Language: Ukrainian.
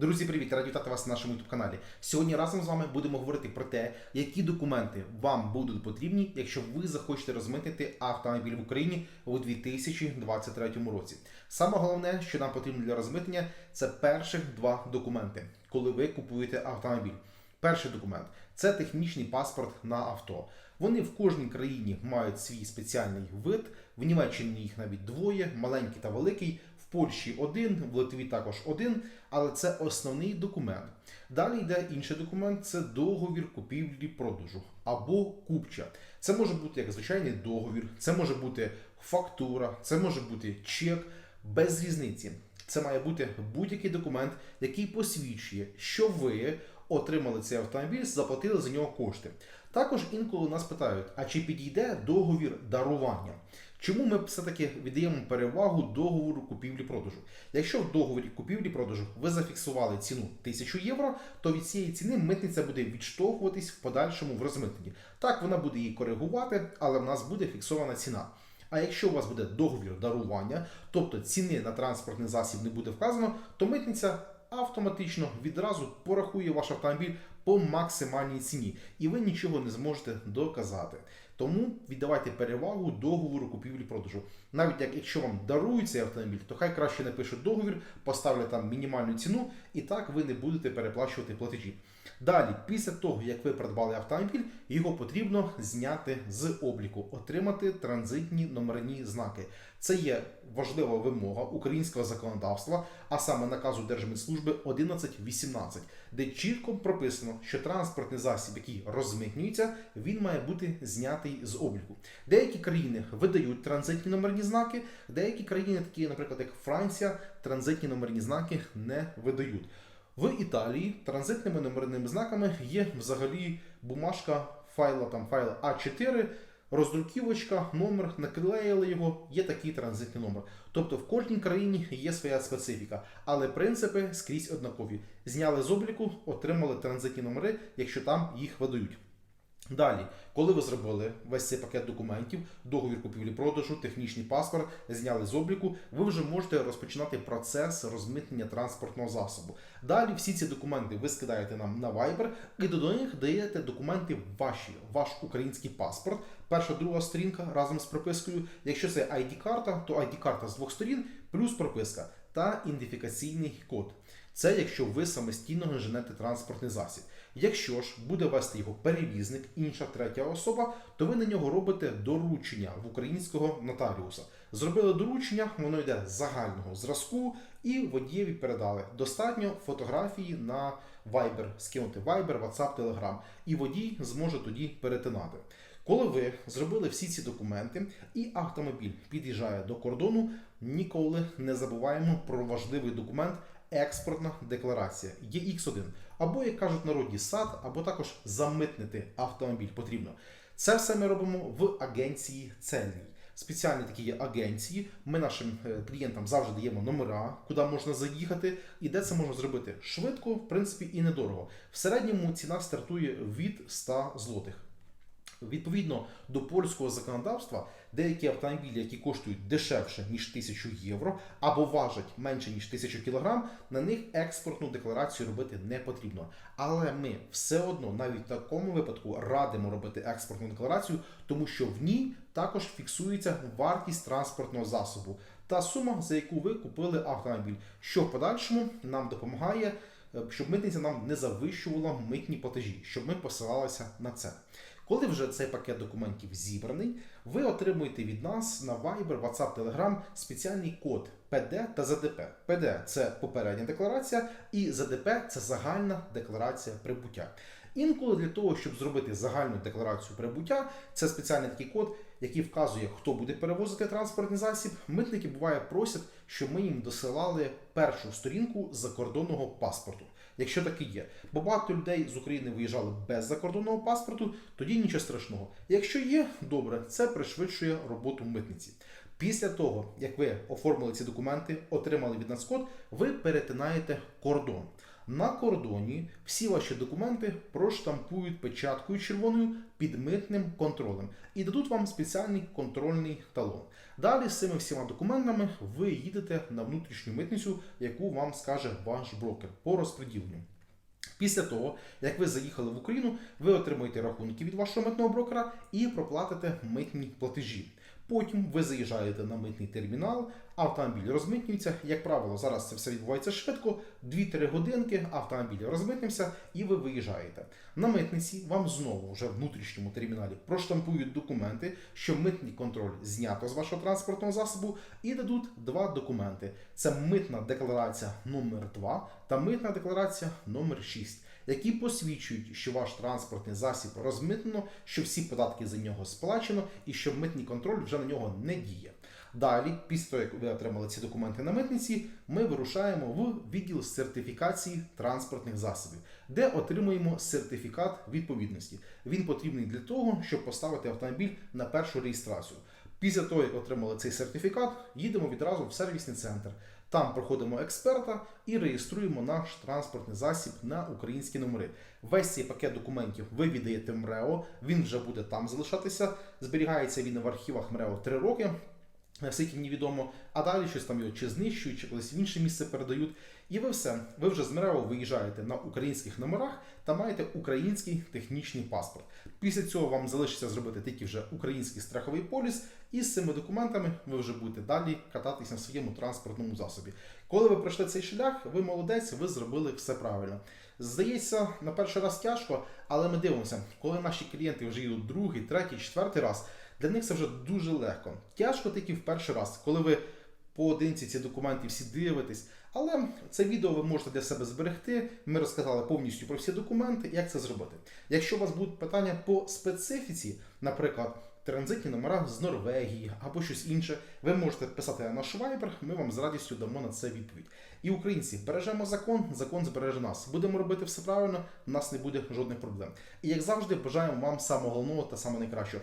Друзі, привіт! Раді вітати вас на нашому youtube каналі. Сьогодні разом з вами будемо говорити про те, які документи вам будуть потрібні, якщо ви захочете розмитнити автомобіль в Україні у 2023 році. Саме головне, що нам потрібно для розмитнення, це перших два документи, коли ви купуєте автомобіль. Перший документ це технічний паспорт на авто. Вони в кожній країні мають свій спеціальний вид. В Німеччині їх навіть двоє, маленький та великий. Польщі один, в Литві також один, але це основний документ. Далі йде інший документ це договір купівлі-продажу або купча. Це може бути як звичайний договір, це може бути фактура, це може бути чек, без різниці. Це має бути будь-який документ, який посвідчує, що ви отримали цей автомобіль, заплатили за нього кошти. Також інколи нас питають: а чи підійде договір дарування? Чому ми все-таки віддаємо перевагу договору купівлі-продажу? Якщо в договорі купівлі-продажу ви зафіксували ціну 1000 євро, то від цієї ціни митниця буде відштовхуватись в подальшому в розмитненні. Так, вона буде її коригувати, але в нас буде фіксована ціна. А якщо у вас буде договір дарування, тобто ціни на транспортний засіб не буде вказано, то митниця автоматично відразу порахує ваш автомобіль по максимальній ціні, і ви нічого не зможете доказати. Тому віддавайте перевагу договору купівлі-продажу. Навіть як якщо вам дарують цей автомобіль, то хай краще напишуть договір, поставлять там мінімальну ціну, і так ви не будете переплачувати платежі. Далі, після того, як ви придбали автомобіль, його потрібно зняти з обліку, отримати транзитні номерні знаки. Це є важлива вимога українського законодавства, а саме наказу Держмитслужби 1118, де чітко прописано, що транспортний засіб, який розмитнюється, він має бути знятий з обліку. Деякі країни видають транзитні номерні знаки, деякі країни, такі, наприклад, як Франція, транзитні номерні знаки не видають. В Італії транзитними номерними знаками є взагалі бумажка файла там файла А4, роздруківочка, номер, наклеїли його, є такий транзитний номер. Тобто в кожній країні є своя специфіка, але принципи скрізь однакові. Зняли з обліку, отримали транзитні номери, якщо там їх видають. Далі, коли ви зробили весь цей пакет документів, договір купівлі-продажу, технічний паспорт, зняли з обліку, ви вже можете розпочинати процес розмитнення транспортного засобу. Далі всі ці документи ви скидаєте нам на Viber і до них даєте документи ваші, ваш український паспорт, перша, друга сторінка разом з пропискою. Якщо це ID-карта, то ID-карта з двох сторін, плюс прописка та ідентифікаційний код. Це якщо ви самостійно женете транспортний засіб. Якщо ж буде вести його перевізник, інша третя особа, то ви на нього робите доручення в українського нотаріуса. Зробили доручення, воно йде загального зразку, і водієві передали. Достатньо фотографії на Viber, скинути Viber, WhatsApp, Telegram, і водій зможе тоді перетинати. Коли ви зробили всі ці документи і автомобіль під'їжджає до кордону, ніколи не забуваємо про важливий документ експортна декларація ЄХ1. Або, як кажуть в народі, сад, або також замитнити автомобіль потрібно. Це все ми робимо в агенції Цельній. Спеціальні такі є агенції. Ми нашим е, клієнтам завжди даємо номера, куди можна заїхати, і де це можна зробити швидко, в принципі, і недорого. В середньому ціна стартує від 100 злотих. Відповідно до польського законодавства, деякі автомобілі, які коштують дешевше ніж 1000 євро, або важать менше ніж 1000 кг, на них експортну декларацію робити не потрібно. Але ми все одно навіть в такому випадку радимо робити експортну декларацію, тому що в ній також фіксується вартість транспортного засобу та сума, за яку ви купили автомобіль, що в подальшому нам допомагає. Е, Щоб митниця нам не завищувала митні платежі, щоб ми посилалися на це. Коли вже цей пакет документів зібраний, ви отримуєте від нас на Viber, WhatsApp, Telegram спеціальний код ПД та ЗДП. ПД – це попередня декларація, і ЗДП це загальна декларація прибуття. Інколи для того, щоб зробити загальну декларацію прибуття, це спеціальний такий код, який вказує, хто буде перевозити транспортний засіб. Митники буває просять, щоб ми їм досилали першу сторінку закордонного паспорту. Якщо таке є, бо багато людей з України виїжджали без закордонного паспорту, тоді нічого страшного. Якщо є, добре, це пришвидшує роботу митниці. Після того, як ви оформили ці документи, отримали від нас код, ви перетинаєте кордон. На кордоні всі ваші документи проштампують печаткою червоною під митним контролем і дадуть вам спеціальний контрольний талон. Далі з цими всіма документами ви їдете на внутрішню митницю, яку вам скаже ваш брокер по розподіленню. Після того, як ви заїхали в Україну, ви отримуєте рахунки від вашого митного брокера і проплатите митні платежі. Потім ви заїжджаєте на митний термінал, автомобіль розмитнюється. Як правило, зараз це все відбувається швидко. 2-3 годинки автомобіль розмитнився і ви виїжджаєте. На митниці вам знову вже в внутрішньому терміналі проштампують документи, що митний контроль знято з вашого транспортного засобу, і дадуть два документи: це митна декларація номер 2 та митна декларація номер 6 які посвідчують, що ваш транспортний засіб розмитнено, що всі податки за нього сплачено і що митний контроль вже на нього не діє. Далі, після того, як ви отримали ці документи на митниці, ми вирушаємо в відділ сертифікації транспортних засобів, де отримуємо сертифікат відповідності. Він потрібний для того, щоб поставити автомобіль на першу реєстрацію. Після того, як отримали цей сертифікат, їдемо відразу в сервісний центр. Там проходимо експерта і реєструємо наш транспортний засіб на українські номери. Весь цей пакет документів ви віддаєте МРЕО, він вже буде там залишатися. Зберігається він в архівах МРЕО 3 роки. Наскільки мені відомо, а далі щось там його чи знищують, чи колись в інше місце передають. І ви все, ви вже з МРЕО виїжджаєте на українських номерах та маєте український технічний паспорт. Після цього вам залишиться зробити тільки вже український страховий поліс, і з цими документами ви вже будете далі кататись на своєму транспортному засобі. Коли ви пройшли цей шлях, ви молодець, ви зробили все правильно. Здається, на перший раз тяжко, але ми дивимося, коли наші клієнти вже їдуть другий, третій, четвертий раз. Для них це вже дуже легко. Тяжко тільки в перший раз, коли ви поодинці ці документи всі дивитесь. Але це відео ви можете для себе зберегти. Ми розказали повністю про всі документи, як це зробити. Якщо у вас будуть питання по специфіці, наприклад, транзитні номера з Норвегії або щось інше, ви можете писати на наш вайбер, ми вам з радістю дамо на це відповідь. І українці бережемо закон, закон збереже нас. Будемо робити все правильно, у нас не буде жодних проблем. І як завжди, бажаємо вам самого головного та найкращого.